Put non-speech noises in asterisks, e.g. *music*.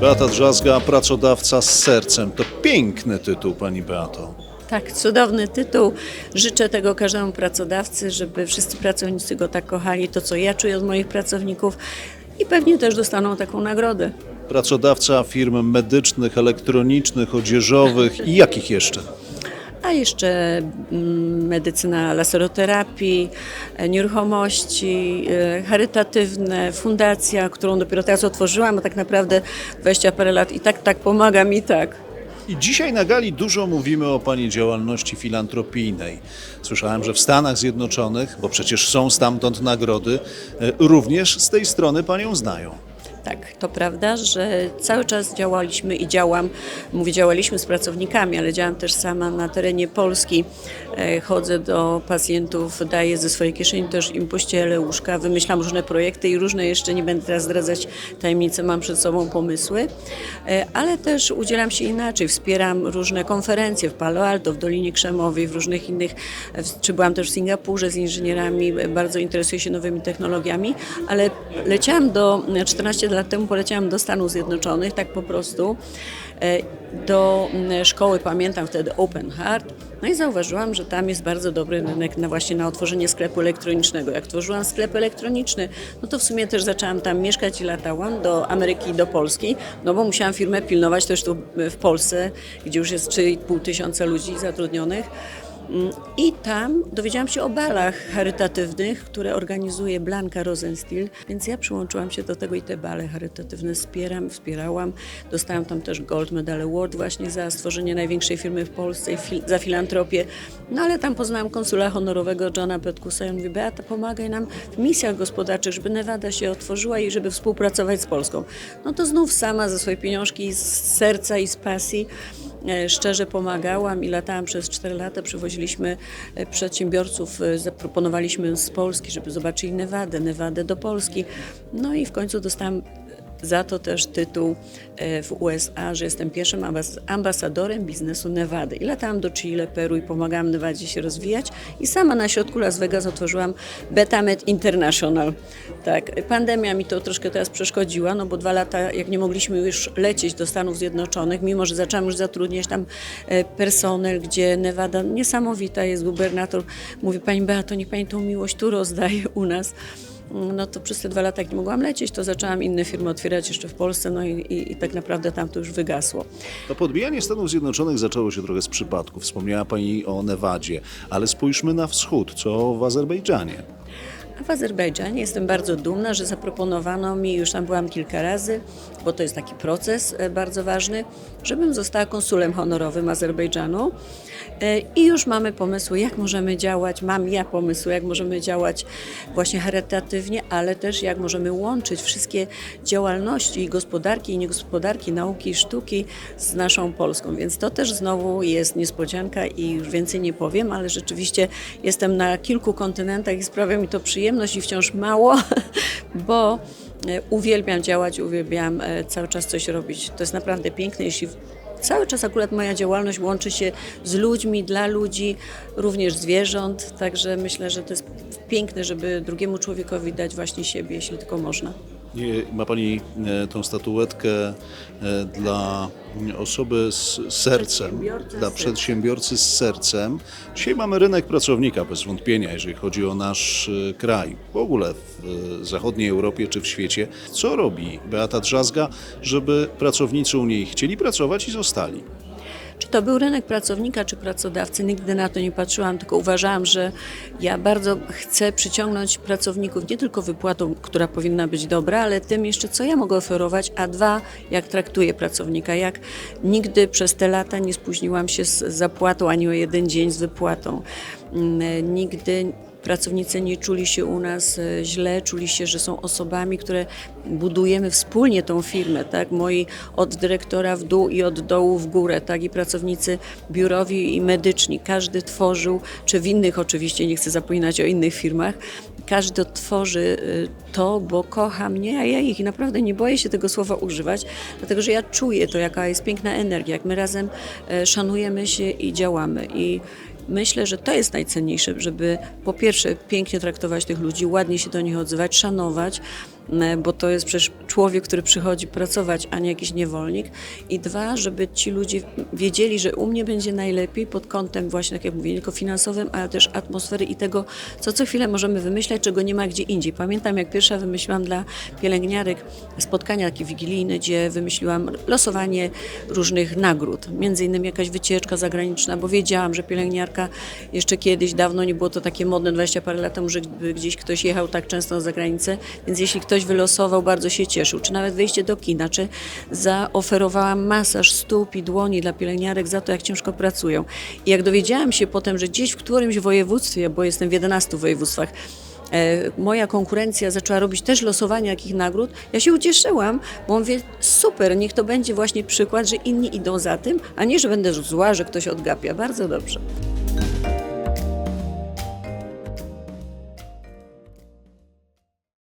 Beata Drzazga, pracodawca z sercem. To piękny tytuł, pani Beato. Tak, cudowny tytuł. Życzę tego każdemu pracodawcy, żeby wszyscy pracownicy go tak kochali, to co ja czuję od moich pracowników i pewnie też dostaną taką nagrodę. Pracodawca firm medycznych, elektronicznych, odzieżowych i jakich jeszcze? A jeszcze mm, medycyna laseroterapii, e, nieruchomości, e, charytatywne, fundacja, którą dopiero teraz otworzyłam, a tak naprawdę 20 parę lat i tak, tak pomaga mi tak. I dzisiaj na gali dużo mówimy o Pani działalności filantropijnej. Słyszałem, że w Stanach Zjednoczonych, bo przecież są stamtąd nagrody, e, również z tej strony Panią znają. Tak, to prawda, że cały czas działaliśmy i działam, mówię działaliśmy z pracownikami, ale działam też sama na terenie Polski. E, Chodzę do pacjentów, daję ze swojej kieszeni też im pościele, łóżka, wymyślam różne projekty i różne jeszcze, nie będę teraz zdradzać tajemnicy, mam przed sobą pomysły, E, ale też udzielam się inaczej, wspieram różne konferencje w Palo Alto, w Dolinie Krzemowej, w różnych innych, e, czy byłam też w Singapurze z inżynierami, bardzo interesuję się nowymi technologiami, ale leciałam do, 14 lat temu poleciałam do Stanów Zjednoczonych, tak po prostu, e, do mm, szkoły, pamiętam wtedy Open Heart, no i zauważyłam, że tam jest bardzo dobry rynek na właśnie na otworzenie sklepu elektronicznego. Jak tworzyłam sklep elektroniczny, no to w sumie też zaczęłam tam mieszkać i latałam do Ameryki i do Polski, no bo musiałam firmę pilnować też tu w Polsce, gdzie już jest 3,5 tysiąca ludzi zatrudnionych. I tam dowiedziałam się o balach charytatywnych, które organizuje Blanka Rosenstiel, więc ja przyłączyłam się do tego i te bale charytatywne wspieram, wspierałam. Dostałam tam też Gold Medal Award właśnie za stworzenie największej firmy w Polsce za filantropię. No ale tam poznałam konsula honorowego Johna Petkusa i on mówi, Beata, pomagaj nam w misjach gospodarczych, żeby Nevada się otworzyła i żeby współpracować z Polską. No to znów sama ze swojej pieniążki, z serca i z pasji Szczerze pomagałam i latałam przez 4 lata. Przywoziliśmy e, przedsiębiorców, e, zaproponowaliśmy z Polski, żeby zobaczyli Nevadę, Nevadę do Polski. No i w końcu dostałam za to też tytuł e, w USA, że jestem pierwszym ambas- ambasadorem biznesu Nevady. I latałam do Chile, Peru i pomagałam Nevadzie się rozwijać. I sama na środku Las Vegas otworzyłam Betamed International. Tak, pandemia mi to troszkę teraz przeszkodziła, no bo dwa lata, jak nie mogliśmy już lecieć do Stanów Zjednoczonych, mimo że zaczęłam już zatrudniać tam e, personel, gdzie Nevada niesamowita jest, gubernator mówi, Pani Beato, niech Pani tą miłość tu rozdaje u nas. No to przez te dwa lata, jak nie mogłam lecieć, to zaczęłam inne firmy otwierać jeszcze w Polsce, no i, i, i tak naprawdę tam to już wygasło. To podbijanie Stanów Zjednoczonych zaczęło się trochę z przypadku. Wspomniała Pani o Nevadzie, ale spójrzmy na wschód, co w Azerbejdżanie. A w Azerbejdżanie jestem bardzo dumna, że zaproponowano mi, już tam byłam kilka razy, bo to jest taki proces e, bardzo ważny, żebym została konsulem honorowym Azerbejdżanu. E, I już mamy pomysły, jak możemy działać, mam ja pomysły, jak możemy działać właśnie charytatywnie, ale też jak możemy łączyć wszystkie działalności i gospodarki i niegospodarki, nauki i sztuki z naszą Polską. Więc to też znowu jest niespodzianka i już więcej nie powiem, ale rzeczywiście jestem na kilku kontynentach i sprawia mi to przyjemność i wciąż mało, *laughs* bo e, uwielbiam działać, uwielbiam e, cały czas coś robić. To jest naprawdę piękne, jeśli Cały czas akurat moja działalność łączy się z ludźmi, dla ludzi, również zwierząt, także myślę, że to jest piękne, żeby drugiemu człowiekowi dać właśnie siebie, jeśli tylko można. Ma Pani e, tą statuetkę e, dla osoby z sercem, dla przedsiębiorcy z sercem. Dzisiaj mamy rynek pracownika, bez wątpienia, jeżeli chodzi o nasz e, kraj, w ogóle w zachodniej Europie czy w świecie. Co robi Beata Drzazga, żeby pracownicy u niej chcieli pracować i zostali? Czy to był rynek pracownika, czy pracodawcy, nigdy na to nie patrzyłam, tylko uważałam, że ja bardzo chcę przyciągnąć pracowników nie tylko wypłatą, która powinna być dobra, ale tym jeszcze, co ja mogę oferować, a dwa, jak traktuję pracownika, jak nigdy przez te lata nie spóźniłam się z zapłatą ani o jeden dzień z wypłatą. Mm, Nigdy Pracownicy nie czuli się u nas e, źle, czuli się, że są osobami, które budujemy wspólnie tą firmę, tak? Moi od dyrektora w dół i od dołu w górę, tak? I pracownicy biurowi i medyczni. Każdy tworzył, czy w innych oczywiście, nie chcę zapominać o innych firmach, każdy tworzy y, to, bo kocha mnie, a ja ich i naprawdę nie boję się tego słowa używać, dlatego że ja czuję to, jaka jest piękna energia, jak my razem e, szanujemy się i działamy. I Myślę, że to jest najcenniejsze, żeby po pierwsze pięknie traktować tych ludzi, ładnie się do nich odzywać, szanować, bo to jest przecież człowiek, który przychodzi pracować, a nie jakiś niewolnik. I dwa, żeby ci ludzie wiedzieli, że u mnie będzie najlepiej pod kątem właśnie, tak jak mówię, tylko finansowym, ale też atmosfery i tego, co co chwilę możemy wymyślać, czego nie ma gdzie indziej. Pamiętam, jak pierwsza wymyśliłam dla pielęgniarek spotkania takie wigilijne, gdzie wymyśliłam losowanie różnych nagród, między innymi jakaś wycieczka zagraniczna, bo wiedziałam, że pielęgniarka jeszcze kiedyś, dawno nie było to takie modne, 20 parę lat temu, że gdzieś ktoś jechał tak często na zagranicę, więc jeśli ktoś wylosował, bardzo się cieszył, czy nawet wyjście do kina, czy zaoferowałam masaż stóp i dłoni dla pielęgniarek za to, jak ciężko pracują. I jak dowiedziałam się potem, że gdzieś w którymś województwie, bo jestem w 11 województwach, e, moja konkurencja zaczęła robić też losowanie jakich nagród, ja się ucieszyłam, bo mówię, super, niech to będzie właśnie przykład, że inni idą za tym, a nie, że będę zła, że ktoś odgapia. Bardzo dobrze.